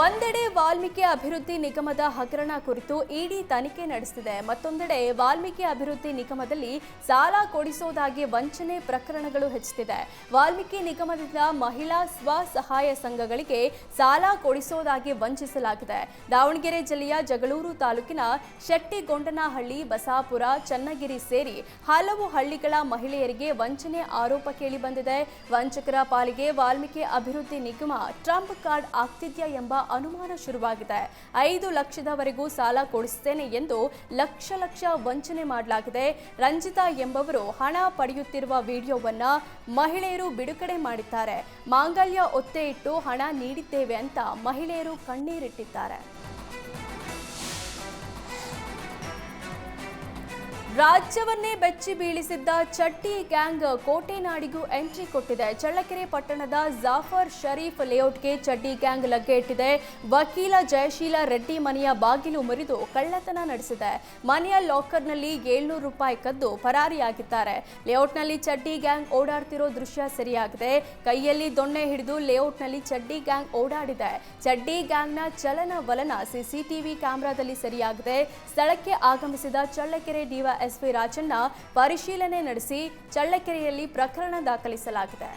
ಒಂದೆಡೆ ವಾಲ್ಮೀಕಿ ಅಭಿವೃದ್ಧಿ ನಿಗಮದ ಹಗರಣ ಕುರಿತು ಇಡಿ ತನಿಖೆ ನಡೆಸಿದೆ ಮತ್ತೊಂದೆಡೆ ವಾಲ್ಮೀಕಿ ಅಭಿವೃದ್ಧಿ ನಿಗಮದಲ್ಲಿ ಸಾಲ ಕೊಡಿಸೋದಾಗಿ ವಂಚನೆ ಪ್ರಕರಣಗಳು ಹೆಚ್ಚುತ್ತಿದೆ. ವಾಲ್ಮೀಕಿ ನಿಗಮದಿಂದ ಮಹಿಳಾ ಸ್ವಸಹಾಯ ಸಂಘಗಳಿಗೆ ಸಾಲ ಕೊಡಿಸೋದಾಗಿ ವಂಚಿಸಲಾಗಿದೆ. ದಾವಣಗೆರೆ ಜಿಲ್ಲೆಯ ಜಗಳೂರು ತಾಲೂಕಿನ ಶೆಟ್ಟಿಗೊಂಡನಹಳ್ಳಿ, ಬಸಾಪುರ, ಚನ್ನಗಿರಿ ಸೇರಿ ಹಲವು ಹಳ್ಳಿಗಳ ಮಹಿಳೆಯರಿಗೆ ವಂಚನೆ ಆರೋಪ ಕೇಳಿಬಂದಿದೆ. ವಂಚಕರ ಪಾಲಿಗೆ ವಾಲ್ಮೀಕಿ ಅಭಿವೃದ್ಧಿ ನಿಗಮ ಟ್ರಂಪ್ ಕಾರ್ಡ್ ಆಗ್ತಿದ್ಯಾ ಎಂಬ ಅನುಮಾನ ಶುರುವಾಗಿದೆ. ಐದು ಲಕ್ಷದವರೆಗೂ ಸಾಲ ಕೊಡಿಸ್ತೇನೆ ಎಂದು ಲಕ್ಷ ಲಕ್ಷ ವಂಚನೆ ಮಾಡಲಾಗಿದೆ. ರಂಜಿತಾ ಎಂಬವರು ಹಣ ಪಡೆಯುತ್ತಿರುವ ವಿಡಿಯೋವನ್ನ ಮಹಿಳೆಯರು ಬಿಡುಗಡೆ ಮಾಡಿದ್ದಾರೆ. ಮಾಂಗಲ್ಯ ಒತ್ತೆ ಇಟ್ಟು ಹಣ ನೀಡಿದ್ದೇವೆ ಅಂತ ಮಹಿಳೆಯರು ಕಣ್ಣೀರಿಟ್ಟಿದ್ದಾರೆ. ರಾಜ್ಯವನ್ನೇ ಬೆಚ್ಚಿ ಬೀಳಿಸಿದ್ದ ಚಟ್ಟಿ ಗ್ಯಾಂಗ್ ಕೋಟೆನಾಡಿಗೂ ಎಂಟ್ರಿ ಕೊಟ್ಟಿದೆ. ಚಳ್ಳಕೆರೆ ಪಟ್ಟಣದ ಜಾಫರ್ ಶರೀಫ್ ಲೇಔಟ್ಗೆ ಚಡ್ಡಿ ಗ್ಯಾಂಗ್ ಲಗ್ಗೆ ಇಟ್ಟಿದೆ ವಕೀಲ ಜಯಶೀಲ ರೆಡ್ಡಿ ಮನೆಯ ಬಾಗಿಲು ಮುರಿದು ಕಳ್ಳತನ ನಡೆಸಿದೆ. ಮನೆಯ ಲಾಕರ್ನಲ್ಲಿ ಏಳ್ನೂರು ರೂಪಾಯಿ ಕದ್ದು ಪರಾರಿಯಾಗಿದ್ದಾರೆ. ಲೇಔಟ್ನಲ್ಲಿ ಚಡ್ಡಿ ಗ್ಯಾಂಗ್ ಓಡಾಡ್ತಿರೋ ದೃಶ್ಯ ಸರಿಯಾಗಿದೆ. ಕೈಯಲ್ಲಿ ದೊಣ್ಣೆ ಹಿಡಿದು ಲೇಔಟ್ನಲ್ಲಿ ಚಡ್ಡಿ ಗ್ಯಾಂಗ್ ಓಡಾಡಿದೆ. ಚಡ್ಡಿ ಗ್ಯಾಂಗ್ನ ಚಲನವಲನ ಸಿಸಿಟಿವಿ ಕ್ಯಾಮೆರಾದಲ್ಲಿ ಸರಿಯಾಗಿದೆ. ಸ್ಥಳಕ್ಕೆ ಆಗಮಿಸಿದ ಚಳ್ಳಕೆರೆ ಡಿವೈಎಸ್ಪಿ ರಾಜಣ್ಣ ಪರಿಶೀಲನೆ ನಡೆಸಿ ಚಳ್ಳಕೆರೆಯಲ್ಲಿ ಪ್ರಕರಣ ದಾಖಲಿಸಲಾಗಿದೆ.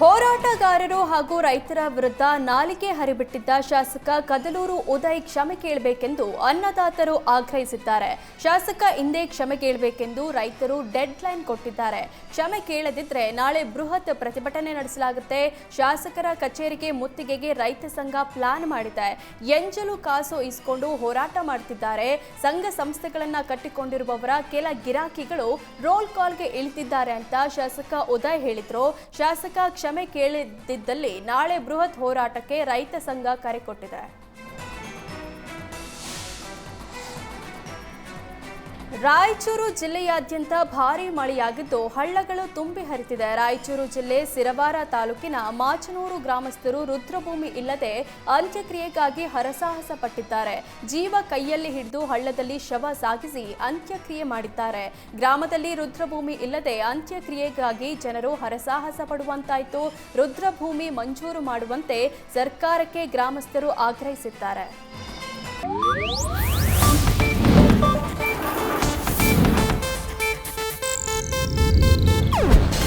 ಹೋರಾಟಗಾರರು ಹಾಗೂ ರೈತರ ವಿರುದ್ಧ ನಾಲಿಗೆ ಹರಿಬಿಟ್ಟಿದ್ದ ಶಾಸಕ ಕದಲೂರು ಉದಯ್ ಕ್ಷಮೆ ಕೇಳಬೇಕೆಂದು ಅನ್ನದಾತರು ಆಗ್ರಹಿಸಿದ್ದಾರೆ. ಶಾಸಕ ಹಿಂದೆ ಕ್ಷಮೆ ಕೇಳಬೇಕೆಂದು ರೈತರು ಡೆಡ್ ಲೈನ್ ಕೊಟ್ಟಿದ್ದಾರೆ. ಕ್ಷಮೆ ಕೇಳದಿದ್ರೆ ನಾಳೆ ಬೃಹತ್ ಪ್ರತಿಭಟನೆ ನಡೆಸಲಾಗುತ್ತೆ. ಶಾಸಕರ ಕಚೇರಿಗೆ ಮುತ್ತಿಗೆಗೆ ರೈತ ಸಂಘ ಪ್ಲಾನ್ ಮಾಡಿದೆ. ಎಂಜಲು ಕಾಸು ಇಸ್ಕೊಂಡು ಹೋರಾಟ ಮಾಡ್ತಿದ್ದಾರೆ. ಸಂಘ ಸಂಸ್ಥೆಗಳನ್ನ ಕಟ್ಟಿಕೊಂಡಿರುವವರ ಕೆಲ ಗಿರಾಕಿಗಳು ರೋಲ್ ಕಾಲ್ಗೆ ಇಳಿತಿದ್ದಾರೆ ಅಂತ ಶಾಸಕ ಉದಯ್ ಹೇಳಿದ್ರು. ಶಾಸಕ ಕ್ಷಮೆ ಕೇಳಿದ್ದಲ್ಲಿ ನಾಳೆ ಬೃಹತ್ ಹೋರಾಟಕ್ಕೆ ರೈತ ಸಂಘ ಕರೆ ಕೊಟ್ಟಿದೆ. ರಾಯಚೂರು ಜಿಲ್ಲೆಯಾದ್ಯಂತ ಭಾರೀ ಮಳೆಯಾಗಿದ್ದು ಹಳ್ಳಗಳು ತುಂಬಿ ಹರಿತಿದೆ. ರಾಯಚೂರು ಜಿಲ್ಲೆ ಸಿರವಾರ ತಾಲೂಕಿನ ಮಾಚನೂರು ಗ್ರಾಮಸ್ಥರು ರುದ್ರಭೂಮಿ ಇಲ್ಲದೆ ಅಂತ್ಯಕ್ರಿಯೆಗಾಗಿ ಹರಸಾಹಸ ಪಟ್ಟಿದ್ದಾರೆ. ಜೀವ ಕೈಯಲ್ಲಿ ಹಿಡಿದು ಹಳ್ಳದಲ್ಲಿ ಶವ ಸಾಗಿಸಿ ಅಂತ್ಯಕ್ರಿಯೆ ಮಾಡಿದ್ದಾರೆ. ಗ್ರಾಮದಲ್ಲಿ ರುದ್ರಭೂಮಿ ಇಲ್ಲದೆ ಅಂತ್ಯಕ್ರಿಯೆಗಾಗಿ ಜನರು ಹರಸಾಹಸ ಪಡುವಂತಾಯಿತು. ರುದ್ರಭೂಮಿ ಮಂಜೂರು ಮಾಡುವಂತೆ ಸರ್ಕಾರಕ್ಕೆ ಗ್ರಾಮಸ್ಥರು ಆಗ್ರಹಿಸಿದ್ದಾರೆ.